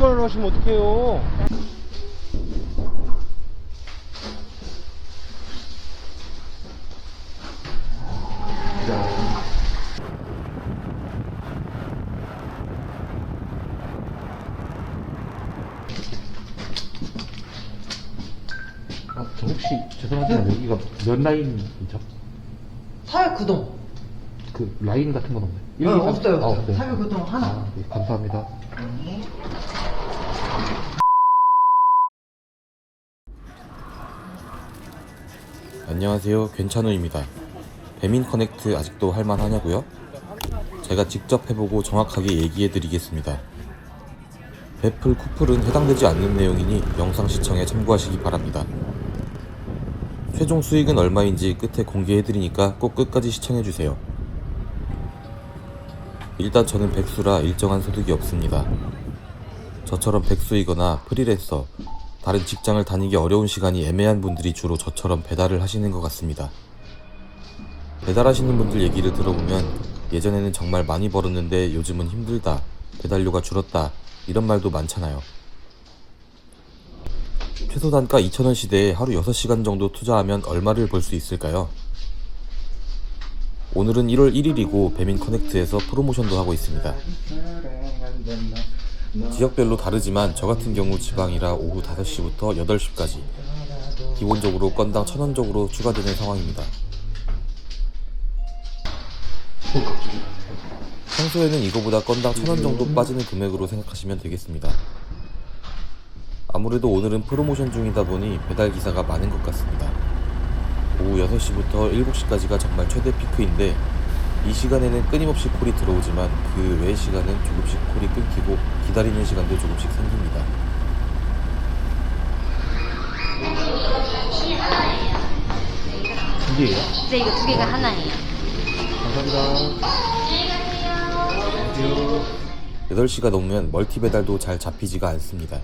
신호위반을 하시면 어떡해요? 아, 저 혹시 죄송하지만 여기가 몇 라인이죠? 사회 구동. 그 라인 같은 건 없나요? 네, 일, 이, 삼? 없어요, 아, 없어요. 없어요. 사회 구동 하나. 아, 네, 감사합니다. 안녕하세요. 괜찮우입니다. 배민 커넥트 아직도 할만하냐고요? 제가 직접 해보고 정확하게 얘기해드리겠습니다. 베풀 쿠플은 해당되지 않는 내용이니 영상 시청에 참고하시기 바랍니다. 최종 수익은 얼마인지 끝에 공개해드리니까 꼭 끝까지 시청해주세요. 일단 저는 백수라 일정한 소득이 없습니다. 저처럼 백수이거나 프리랜서, 다른 직장을 다니기 어려운 시간이 애매한 분들이 주로 저처럼 배달을 하시는 것 같습니다. 배달하시는 분들 얘기를 들어보면 예전에는 정말 많이 벌었는데 요즘은 힘들다, 배달료가 줄었다, 이런 말도 많잖아요. 최소 단가 2,000원 시대에 하루 6시간 정도 투자하면 얼마를 벌 수 있을까요? 오늘은 1월 1일이고 배민 커넥트에서 프로모션도 하고 있습니다. 지역별로 다르지만 저 같은 경우 지방이라 오후 5시부터 8시까지 기본적으로 건당 1000원 정도로 추가되는 상황입니다. 평소에는 이거보다 건당 1000원 정도 빠지는 금액으로 생각하시면 되겠습니다. 아무래도 오늘은 프로모션 중이다 보니 배달 기사가 많은 것 같습니다. 오후 6시부터 7시까지가 정말 최대 피크인데 이 시간에는 끊임없이 콜이 들어오지만 그외 시간은 조금씩 콜이 끊기고 기다리는 시간도 조금씩 생깁니다. 두 개예요? 네, 이거 두 개가 하나예요. 감사합니다. 8시가 넘으면 멀티 배달도 잘 잡히지가 않습니다.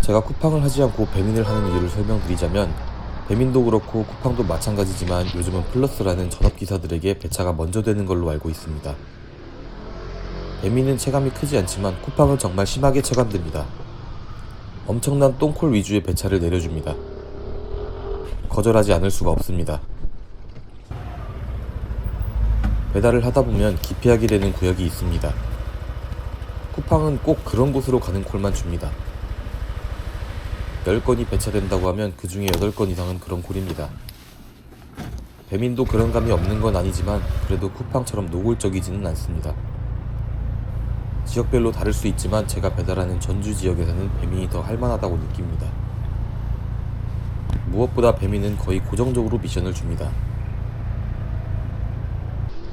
제가 쿠팡을 하지 않고 배민을 하는 이유를 설명드리자면 배민도 그렇고 쿠팡도 마찬가지지만 요즘은 플러스라는 전업기사들에게 배차가 먼저 되는 걸로 알고 있습니다. 배민은 체감이 크지 않지만 쿠팡은 정말 심하게 체감됩니다. 엄청난 똥콜 위주의 배차를 내려줍니다. 거절하지 않을 수가 없습니다. 배달을 하다 보면 기피하게 되는 구역이 있습니다. 쿠팡은 꼭 그런 곳으로 가는 콜만 줍니다. 10건이 배차된다고 하면 그 중에 8건 이상은 그런 콜입니다. 배민도 그런 감이 없는 건 아니지만 그래도 쿠팡처럼 노골적이지는 않습니다. 지역별로 다를 수 있지만 제가 배달하는 전주 지역에서는 배민이 더 할만하다고 느낍니다. 무엇보다 배민은 거의 고정적으로 미션을 줍니다.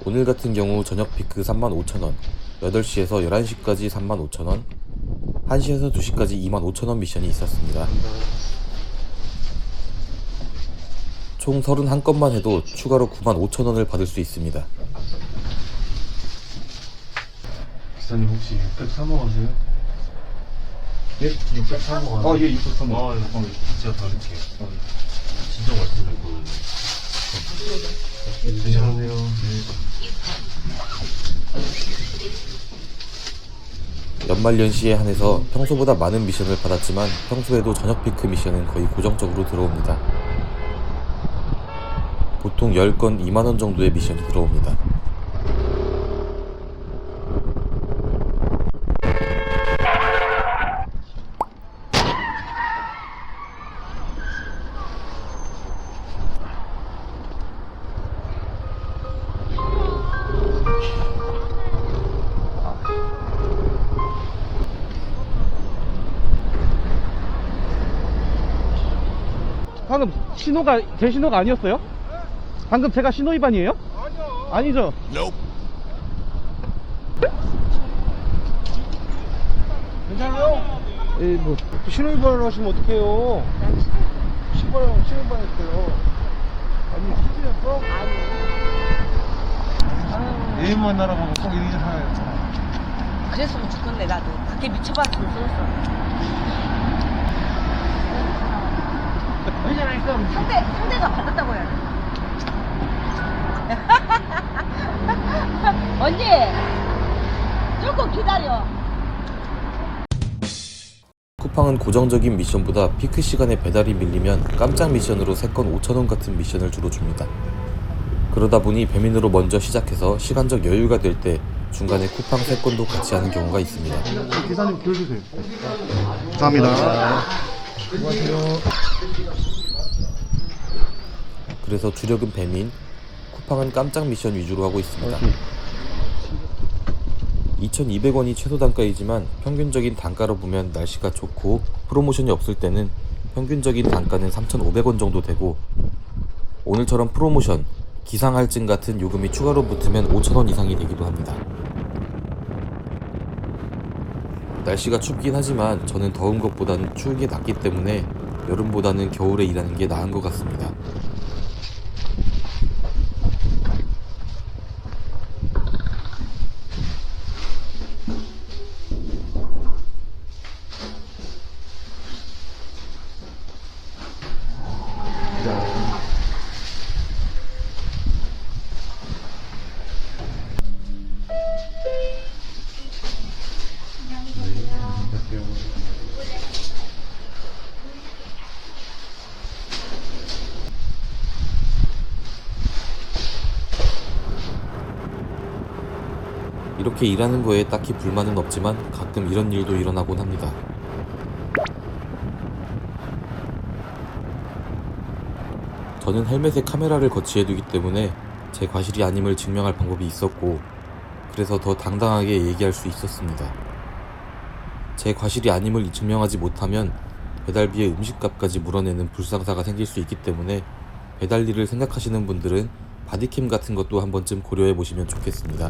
오늘 같은 경우 저녁 피크 35,000원, 8시에서 11시까지 35,000원, 1시에서 2시까지 25,000원 미션이 있었습니다. 총 31건만 해도 추가로 95,000원을 받을 수 있습니다. 기사님 혹시 603호 하세요? 예? 603호 하세요? 아, 예, 603호. 아, 어, 제가 다룰게요. 진짜 말씀드릴 거예요. 안녕하세요. 연말연시에 한해서 평소보다 많은 미션을 받았지만 평소에도 저녁 피크 미션은 거의 고정적으로 들어옵니다. 보통 10건 2만원 정도의 미션이 들어옵니다. 방금 신호가 제 신호가 아니었어요? 방금 제가 신호 위반이에요? 아니요. 아니죠. 괜찮아요? 예, 뭐 신호 위반을 하시면 어떡해요? 신발 신호 위반했어요. 아니 사진이었어? 아니. 예의 만나라고 꼭 이리 하나 그랬으면 좋겠네, 나도. 그렇게 미쳐봤으면 좋겠어. 왜냐면 상대, 상대가 받았다고 해야 돼. 언니! 조금 기다려. 쿠팡은 고정적인 미션보다 피크 시간에 배달이 밀리면 깜짝 미션으로 3건 5천원 같은 미션을 주로 줍니다. 그러다 보니 배민으로 먼저 시작해서 시간적 여유가 될 때 중간에 쿠팡 3건도 같이 하는 경우가 있습니다. 기사님 줄 주세요. 감사합니다. 그래서 주력은 배민, 쿠팡은 깜짝 미션 위주로 하고 있습니다. 2,200원이 최소 단가이지만 평균적인 단가로 보면 날씨가 좋고 프로모션이 없을 때는 평균적인 단가는 3,500원 정도 되고 오늘처럼 프로모션, 기상 할증 같은 요금이 추가로 붙으면 5,000원 이상이 되기도 합니다. 날씨가 춥긴 하지만 저는 더운 것보다는 추운 게 낫기 때문에 여름보다는 겨울에 일하는 게 나은 것 같습니다. 이렇게 일하는 거에 딱히 불만은 없지만 가끔 이런 일도 일어나곤 합니다. 저는 헬멧에 카메라를 거치해두기 때문에 제 과실이 아님을 증명할 방법이 있었고 그래서 더 당당하게 얘기할 수 있었습니다. 제 과실이 아님을 증명하지 못하면 배달비에 음식값까지 물어내는 불상사가 생길 수 있기 때문에 배달 일을 생각하시는 분들은 바디캠 같은 것도 한 번쯤 고려해 보시면 좋겠습니다.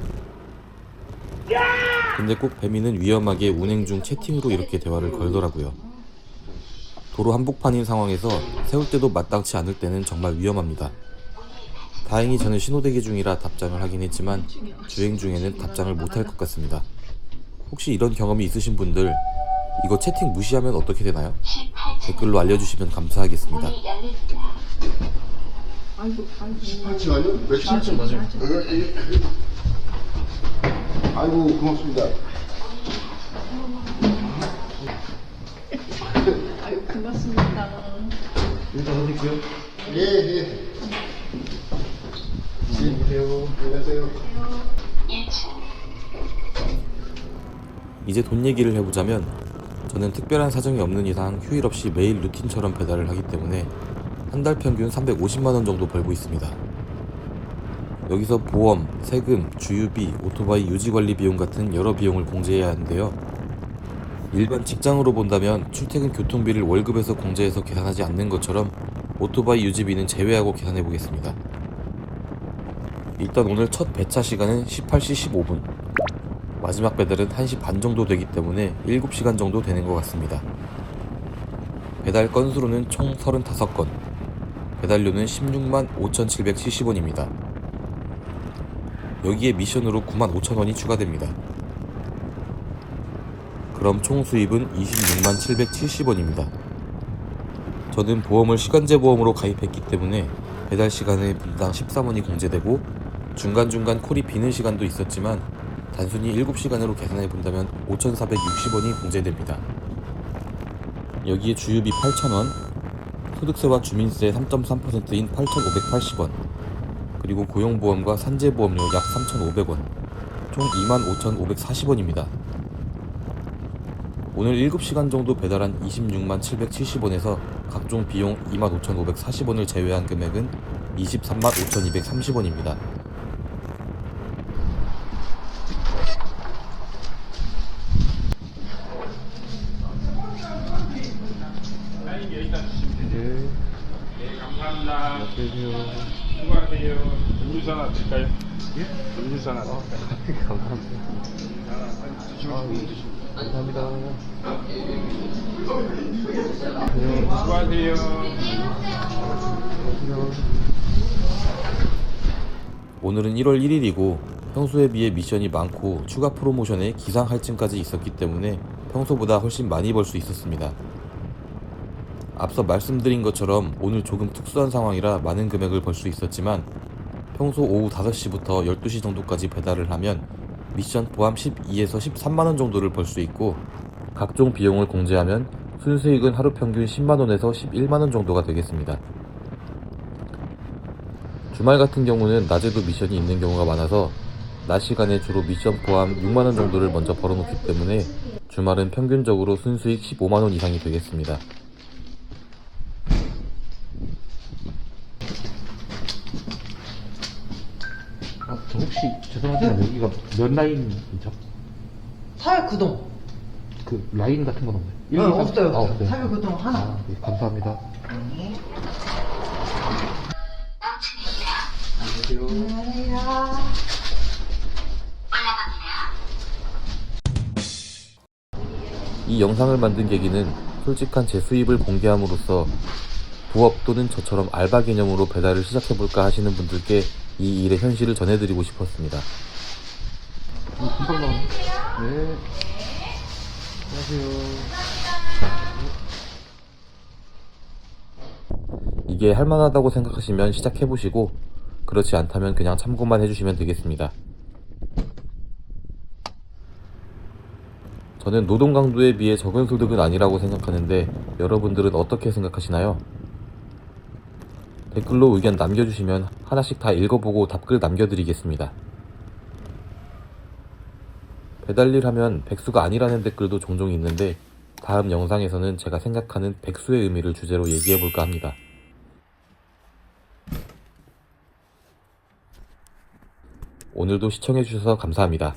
근데 꼭 배민은 위험하게 운행 중 채팅으로 이렇게 대화를 걸더라고요. 도로 한복판인 상황에서 세울 때도 마땅치 않을 때는 정말 위험합니다. 다행히 저는 신호대기 중이라 답장을 하긴 했지만 주행 중에는 답장을 못할 것 같습니다. 혹시 이런 경험이 있으신 분들 이거 채팅 무시하면 어떻게 되나요? 댓글로 알려주시면 감사하겠습니다. 아니요? 며칠 전 맞아요. 아이고 고맙습니다. 일단 어디고요? 예 예. 안녕하세요. 안녕하세요. 이제 돈 얘기를 해보자면 저는 특별한 사정이 없는 이상 휴일 없이 매일 루틴처럼 배달을 하기 때문에 한 달 평균 350만 원 정도 벌고 있습니다. 여기서 보험, 세금, 주유비, 오토바이 유지관리 비용 같은 여러 비용을 공제해야 하는데요. 일반 직장으로 본다면 출퇴근 교통비를 월급에서 공제해서 계산하지 않는 것처럼 오토바이 유지비는 제외하고 계산해 보겠습니다. 일단 오늘 첫 배차 시간은 18시 15분. 마지막 배달은 1시 반 정도 되기 때문에 7시간 정도 되는 것 같습니다. 배달 건수로는 총 35건, 배달료는 16만 5,770원입니다. 여기에 미션으로 9만 5천원이 추가됩니다. 그럼 총 수입은 26만 770원입니다. 저는 보험을 시간제 보험으로 가입했기 때문에 배달 시간에 분당 13원이 공제되고 중간중간 콜이 비는 시간도 있었지만 단순히 7시간으로 계산해 본다면 5,460원이 공제됩니다. 여기에 주유비 8,000원, 소득세와 주민세 3.3%인 8,580원, 그리고 고용보험과 산재보험료 약 3,500원, 총 25,540원입니다. 오늘 7시간 정도 배달한 26만 770원에서 각종 비용 25,540원을 제외한 금액은 23만 5,230원입니다. 네. 감사합니다. 안녕하세요. 수고하세요. 음료수 하나 드릴까요? 예? 음료수 하나 드릴까요? 감사합니다. 아, 감사합니다. 수고하세요. 오늘은 1월 1일이고 평소에 비해 미션이 많고 추가 프로모션에 기상 할증까지 있었기 때문에 평소보다 훨씬 많이 벌 수 있었습니다. 앞서 말씀드린 것처럼 오늘 조금 특수한 상황이라 많은 금액을 벌 수 있었지만 평소 오후 5시부터 12시 정도까지 배달을 하면 미션 포함 12에서 13만원 정도를 벌 수 있고 각종 비용을 공제하면 순수익은 하루 평균 10만원에서 11만원 정도가 되겠습니다. 주말 같은 경우는 낮에도 미션이 있는 경우가 많아서 낮 시간에 주로 미션 포함 6만원 정도를 먼저 벌어놓기 때문에 주말은 평균적으로 순수익 15만원 이상이 되겠습니다. 아, 저 혹시 죄송하지만 여기가 몇 라인이죠? 사회 구동. 그 라인 같은 건 없나요? 일, 어, 이, 삼- 없어요, 아, 없어요. 사회 구동 하나. 아, 네, 감사합니다. 이 영상을 만든 계기는 솔직한 제 수입을 공개함으로써 부업 또는 저처럼 알바 개념으로 배달을 시작해볼까 하시는 분들께 이 일의 현실을 전해드리고 싶었습니다. 어. 네. 안녕하세요. 이게 할만하다고 생각하시면 시작해보시고 그렇지 않다면 그냥 참고만 해주시면 되겠습니다. 저는 노동 강도에 비해 적은 소득은 아니라고 생각하는데 여러분들은 어떻게 생각하시나요? 댓글로 의견 남겨주시면 하나씩 다 읽어보고 답글 남겨드리겠습니다. 배달일 하면 백수가 아니라는 댓글도 종종 있는데 다음 영상에서는 제가 생각하는 백수의 의미를 주제로 얘기해볼까 합니다. 오늘도 시청해주셔서 감사합니다.